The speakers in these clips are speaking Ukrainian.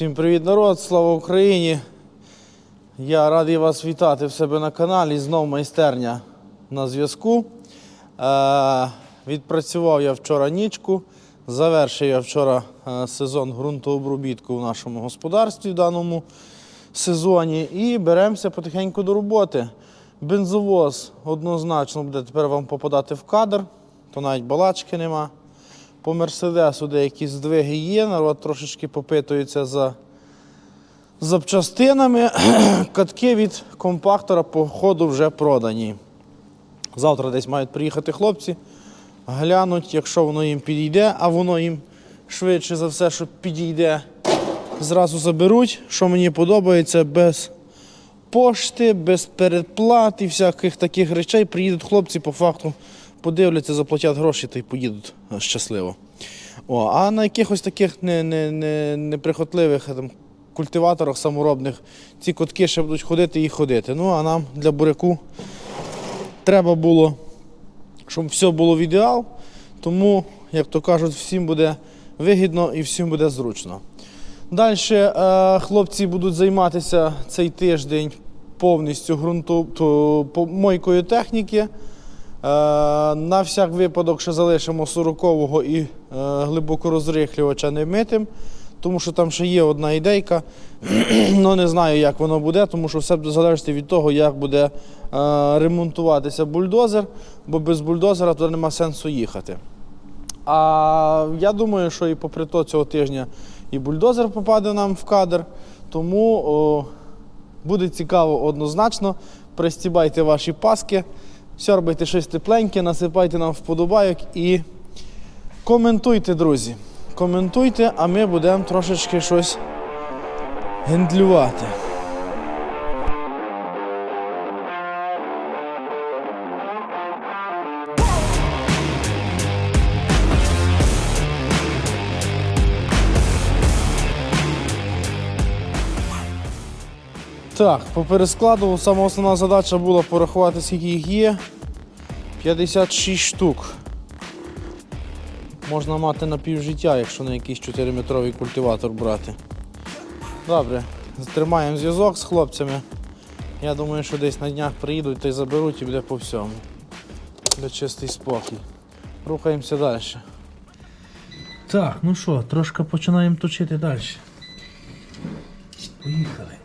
Всім привіт, народ! Слава Україні! Я радий вас вітати в себе на каналі. Знов майстерня на зв'язку. Е, відпрацював я вчора нічку. Завершив я вчора е, сезон ґрунтообробітку в нашому господарстві в даному сезоні. І беремося потихеньку до роботи. Бензовоз однозначно буде тепер вам попадати в кадр, то навіть балачки нема. По Мерседесу деякі здвиги є, народ трошечки попитується за запчастинами. Катки від компактора по ходу вже продані. Завтра десь мають приїхати хлопці, глянуть, якщо воно їм підійде, а воно їм швидше за все, що підійде, зразу заберуть, що мені подобається, без пошти, без передплат і всяких таких речей. Приїдуть хлопці по факту, подивляться, заплатять гроші та й поїдуть е, щасливо. О, а на якихось таких не, не, не, неприхотливих е, культиваторах саморобних ці котки ще будуть ходити і ходити. Ну а нам для буряку треба було, щоб все було в ідеал. Тому, як то кажуть, всім буде вигідно і всім буде зручно. Далі е, хлопці будуть займатися цей тиждень повністю ґрунту, то, по- мойкою техніки. Е, на всяк випадок ще залишимо 40-го і е, глибоко розрихлювача не митим, тому що там ще є одна ідейка. Ну не знаю, як воно буде, тому що все буде залежати від того, як буде е, ремонтуватися бульдозер, бо без бульдозера туди нема сенсу їхати. А я думаю, що і попри то цього тижня і бульдозер попаде нам в кадр. Тому о, буде цікаво однозначно. Пристібайте ваші паски, сьорбайте щось тепленьке, насипайте нам вподобайок і коментуйте, друзі. Коментуйте, а ми будемо трошечки щось гендлювати. Так, по перескладу сама основна задача була порахувати, скільки їх є. 56 штук. Можна мати на півжиття, якщо на якийсь 4-метровий культиватор брати. Добре, тримаємо зв'язок з хлопцями. Я думаю, що десь на днях приїдуть та й заберуть і буде по всьому. Для чистий спокій. Рухаємося далі. Так, ну що, трошки починаємо точити далі. Поїхали.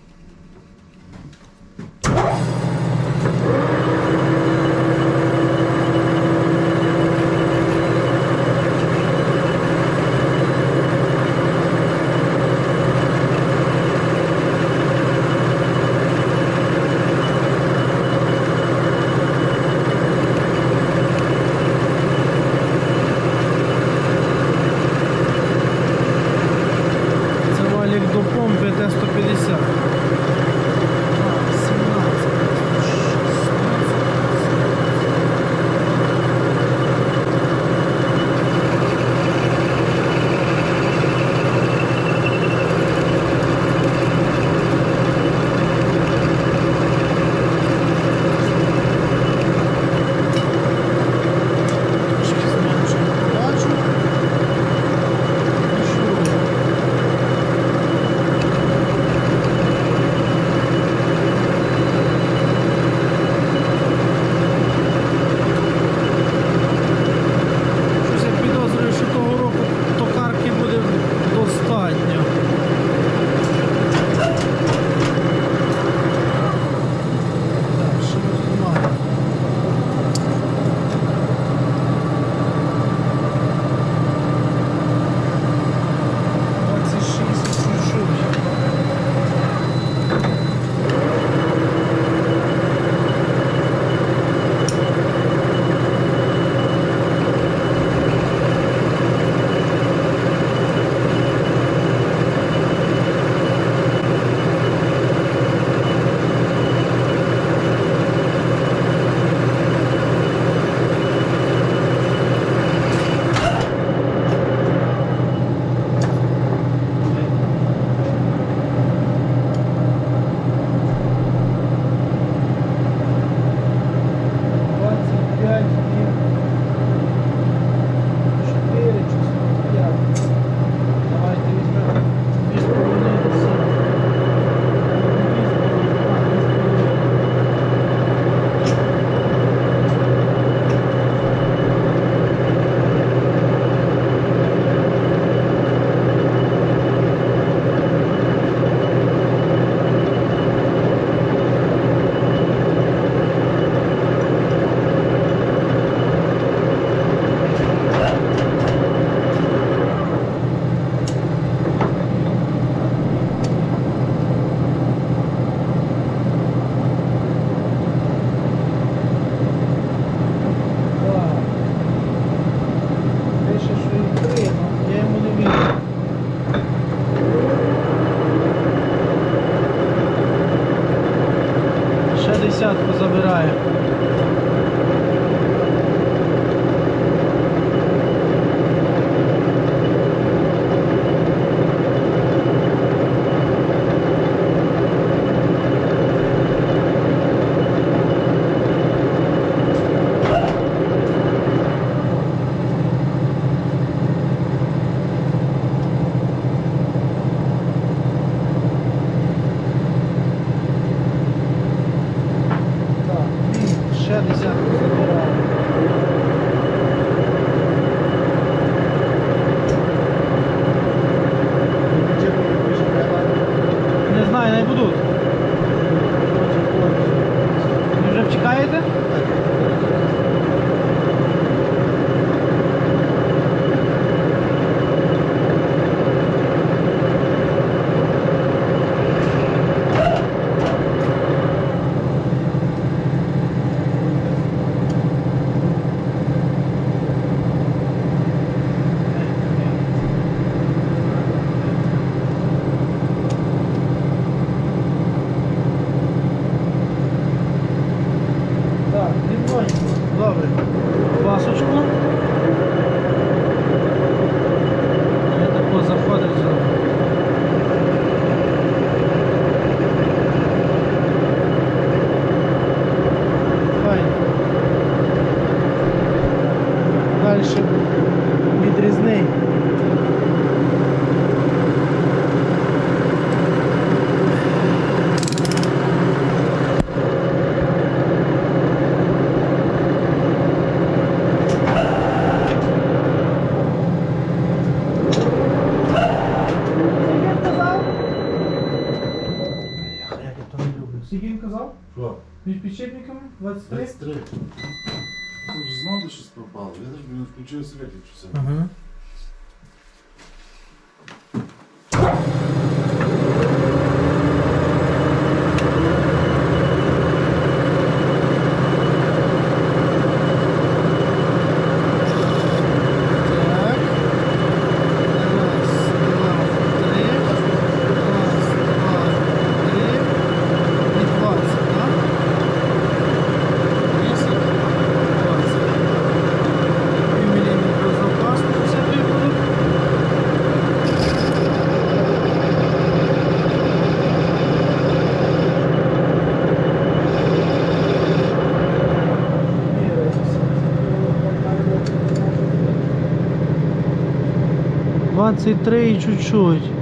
C3, chute.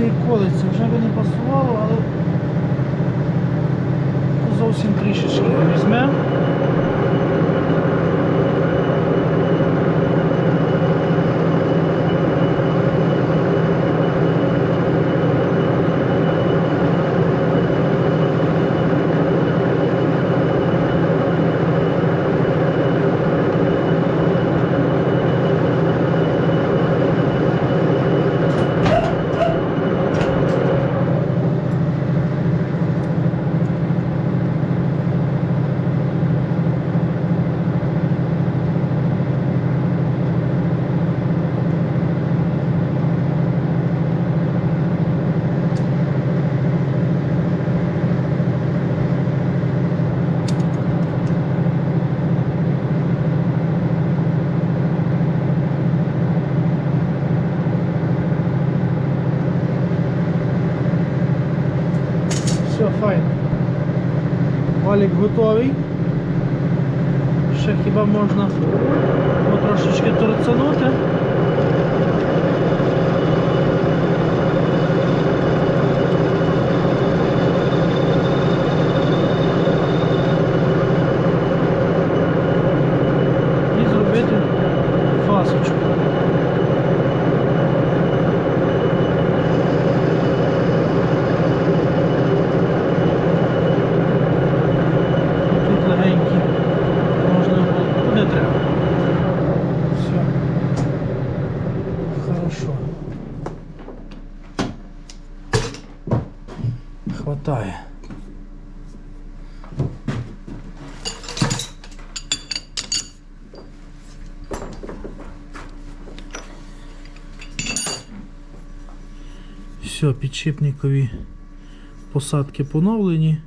Кришиться і. Вже би не пасувало, але зовсім трішечки візьмемо. Все, файно. Валік готовий. Ще хіба можна трошечки торцанути. І зробити фасочку. Тут легенькі. Можна було. Не треба. Все. Хорошо. Хватає. Все, підшипникові посадки поновлені.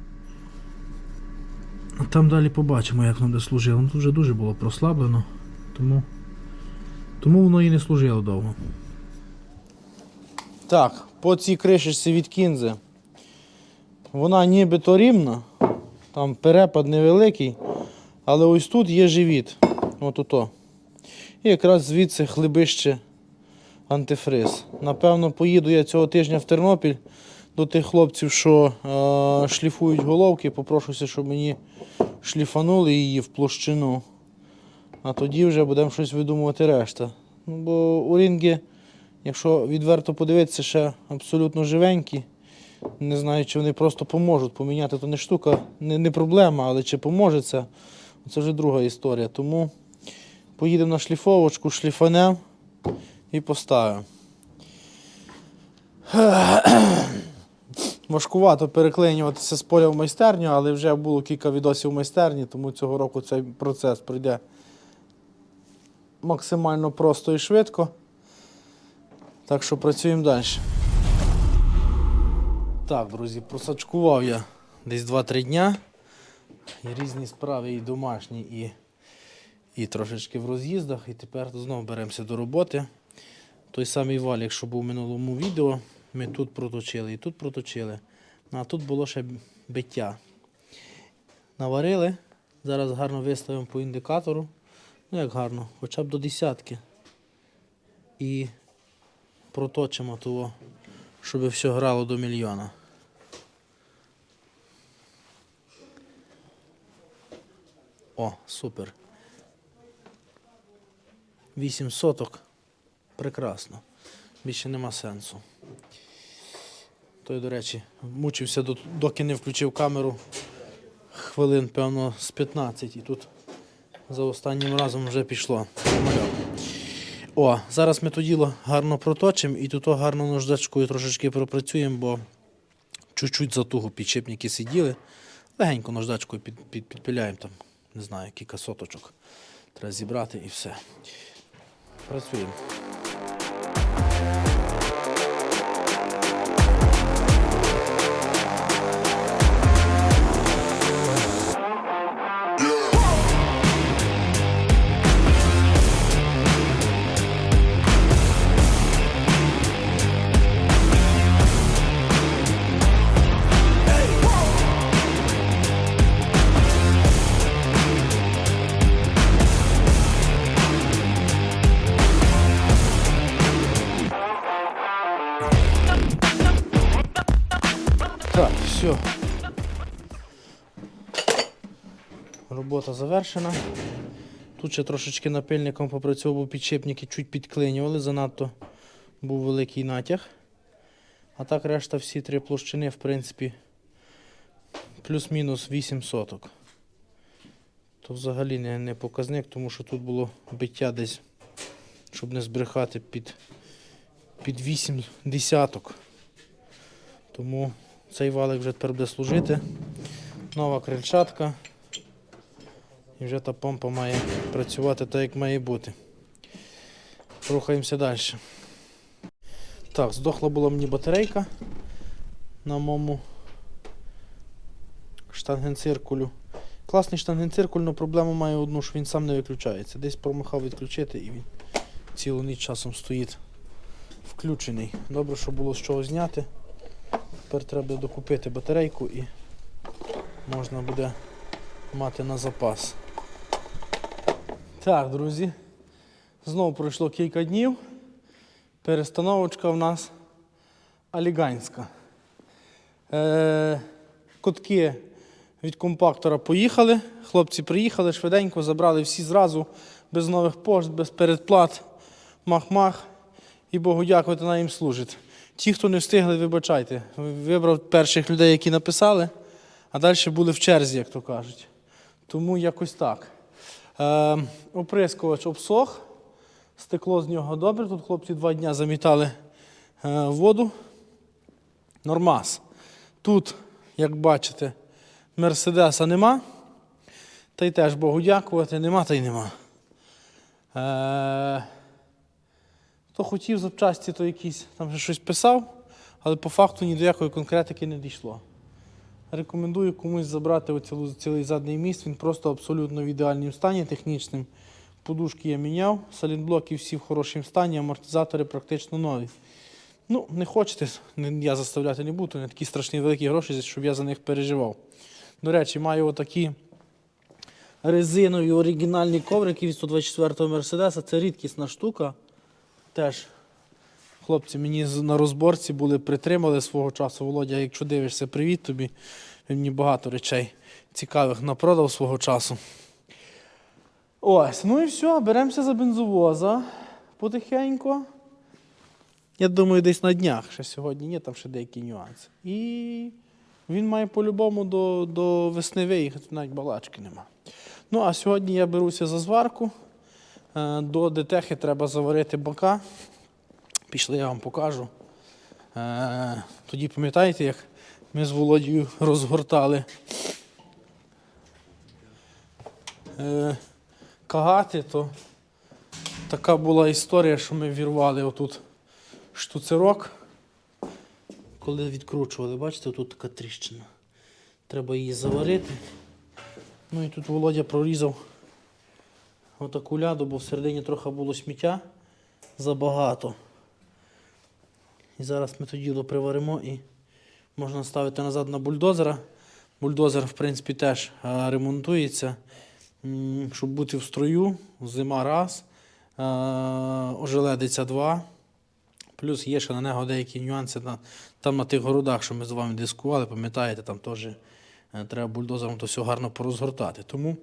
Там далі побачимо, як воно де служило. Тут вже дуже було прослаблено, тому, тому воно і не служило довго. Так, по цій кришечці від кінзи. Вона нібито рівна, там перепад невеликий, але ось тут є живіт. От ото. І якраз звідси хлебище антифриз. Напевно, поїду я цього тижня в Тернопіль до тих хлопців, що е, шліфують головки, попрошуся, щоб мені шліфанули її в площину. А тоді вже будемо щось видумувати решта. Ну, бо орінги, якщо відверто подивитися, ще абсолютно живенькі. Не знаю, чи вони просто поможуть. Поміняти то не штука, не, не проблема, але чи поможе це, це вже друга історія. Тому поїдемо на шліфовочку, шліфанем і поставимо. Важкувато переклинюватися з поля в майстерню, але вже було кілька відосів в майстерні, тому цього року цей процес пройде максимально просто і швидко. Так що працюємо далі. Так, друзі, просачкував я десь 2-3 дня. І різні справи, і домашні, і, і трошечки в роз'їздах. І тепер знову беремося до роботи. Той самий валік, що був в минулому відео, ми тут проточили і тут проточили. Ну, А тут було ще биття. Наварили. Зараз гарно виставимо по індикатору. Ну як гарно, хоча б до десятки. І проточимо того, щоб все грало до мільйона. О, супер. 8 соток. Прекрасно. Більше нема сенсу. Той, до речі, мучився, доки не включив камеру хвилин, певно, з 15. І тут за останнім разом вже пішло. О, зараз ми то діло гарно проточимо і тут гарно наждачкою трошечки пропрацюємо, бо чуть-чуть затуго підшипники сиділи. Легенько наждачкою під, під, підпиляємо там, не знаю, кілька соточок. Треба зібрати і все. Працюємо. Завершена. Тут ще трошечки напильником попрацьовував, бо підшипники чуть підклинювали, занадто був великий натяг. А так решта всі три площини, в принципі, плюс-мінус 8 соток. То взагалі не, не показник, тому що тут було биття десь, щоб не збрехати, під, під 8 десяток. Тому цей валик вже тепер буде служити. Нова крильчатка. І вже та помпа має працювати так, як має бути. Рухаємося далі. Так, здохла була мені батарейка на моєму штангенциркулю. Класний штангенциркуль, але проблему має одну, що він сам не виключається. Десь промахав відключити і він цілу ніч часом стоїть включений. Добре, що було з чого зняти. Тепер треба докупити батарейку і можна буде мати на запас. Так, друзі. Знову пройшло кілька днів. Перестановочка в нас аліганська. Е, котки від компактора поїхали. Хлопці приїхали швиденько, забрали всі зразу, без нових пошт, без передплат. Мах-мах. І Богу дякувати, вона їм служить. Ті, хто не встигли, вибачайте. Вибрав перших людей, які написали, а далі були в черзі, як то кажуть. Тому якось так. Е, оприскувач обсох. Стекло з нього добре. Тут хлопці два дні замітали е, воду. Нормас. Тут, як бачите, Мерседеса нема. Та й теж Богу дякувати, нема та й нема. Е, хто хотів запчасті, то якісь там щось писав, але по факту ні до якої конкретики не дійшло. Рекомендую комусь забрати оцілу, цілий задній міст. Він просто абсолютно в ідеальному стані, технічним. Подушки я міняв, салінблоки всі в хорошому стані, амортизатори практично нові. Ну, не хочете, я заставляти не буду, не такі страшні великі гроші, щоб я за них переживав. До речі, маю отакі резинові оригінальні коврики від 124-го Мерседеса. Це рідкісна штука. Теж хлопці мені на розборці були, притримали свого часу. Володя, якщо дивишся, привіт тобі. Він мені багато речей цікавих напродав свого часу. Ось, ну і все, беремося за бензовоза потихеньку. Я думаю, десь на днях. Ще сьогодні є там ще деякі нюанси. І він має по-любому до, до весни виїхати, навіть балачки нема. Ну, а сьогодні я беруся за зварку. Е, До детехи треба заварити бока. Пішли, я вам покажу. Е, Тоді пам'ятаєте, як ми з Володією розгортали е, кагати, то така була історія, що ми вірвали отут штуцерок. Коли відкручували, бачите, тут така тріщина. Треба її заварити. Ну і тут Володя прорізав отаку ляду, бо всередині трохи було сміття забагато. І зараз ми тоді діло приваримо і можна ставити назад на бульдозера. Бульдозер, в принципі, теж е, ремонтується, щоб бути в строю. Зима раз, е, ожеледиця два. Плюс є ще на нього деякі нюанси там на тих городах, що ми з вами дискували, пам'ятаєте, там теж е, треба бульдозером то все гарно порозгортати. Тому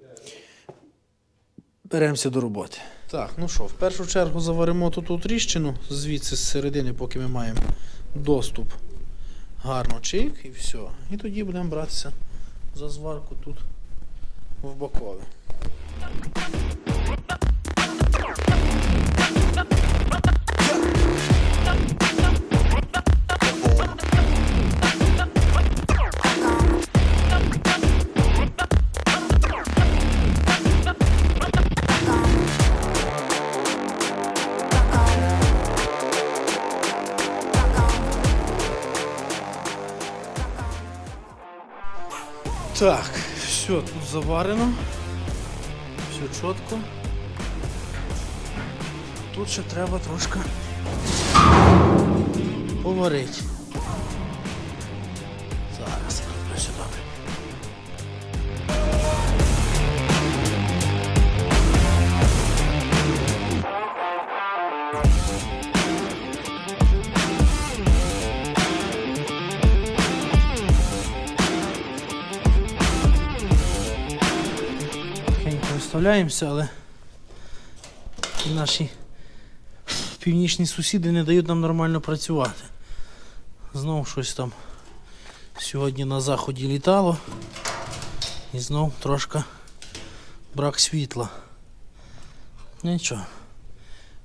беремося до роботи. Так, ну що, в першу чергу заваримо тут тріщину, звідси з середини, поки ми маємо доступ. Гарно чик і все. І тоді будемо братися за зварку тут в бокові. Так, все тут заварено. Все чітко. Тут ще треба трошки поварити. Представляємося, але наші північні сусіди не дають нам нормально працювати. Знову щось там сьогодні на заході літало. І знов трошки брак світла. Нічого.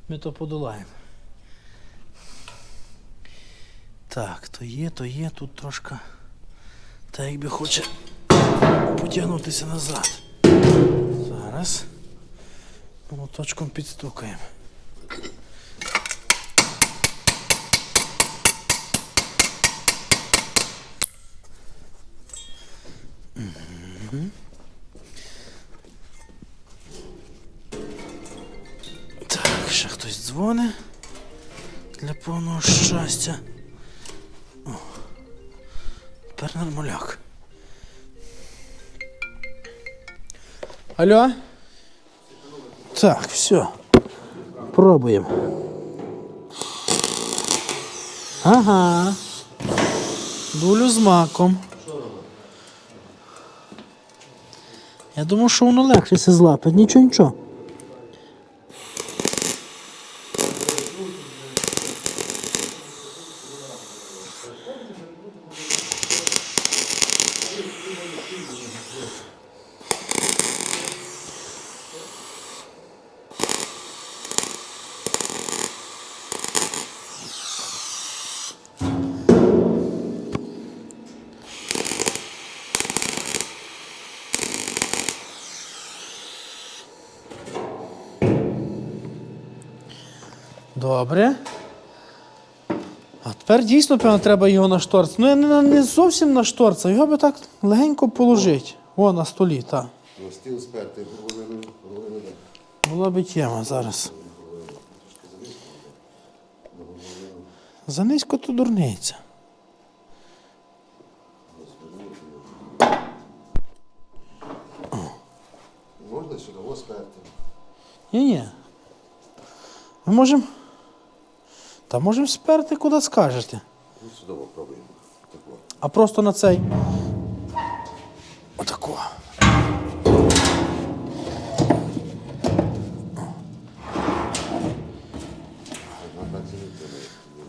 Ми то подолаємо. Так, то є, то є, тут трошки. Та якби хоче потягнутися назад. Зараз. Молоточком підстукаємо. Так, ще хтось дзвонить для повного щастя. О, тепер нормаляк. Алло? Так, все. Пробуємо. Ага. Дулю з маком. Я думав, що воно легше злапить. Нічого, нічого. Добре. А тепер дійсно, певно, треба його на шторц. Ну, я не, не зовсім на шторц, а його би так легенько положити. О, на столі, так. На стіл сперти, половину. Була би тема зараз. Занизько то дурниця. Можна сюди, сперти. Ні-ні. Ми можемо. Та можемо сперти куди скажете. Ну, сюди попробуємо. Тако. А просто на цей. Отако.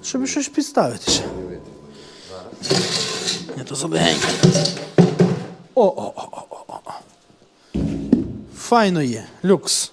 Щоб щось підставити ще. Не то залегенько. О, о, о, о, о, о. Файно є. Люкс.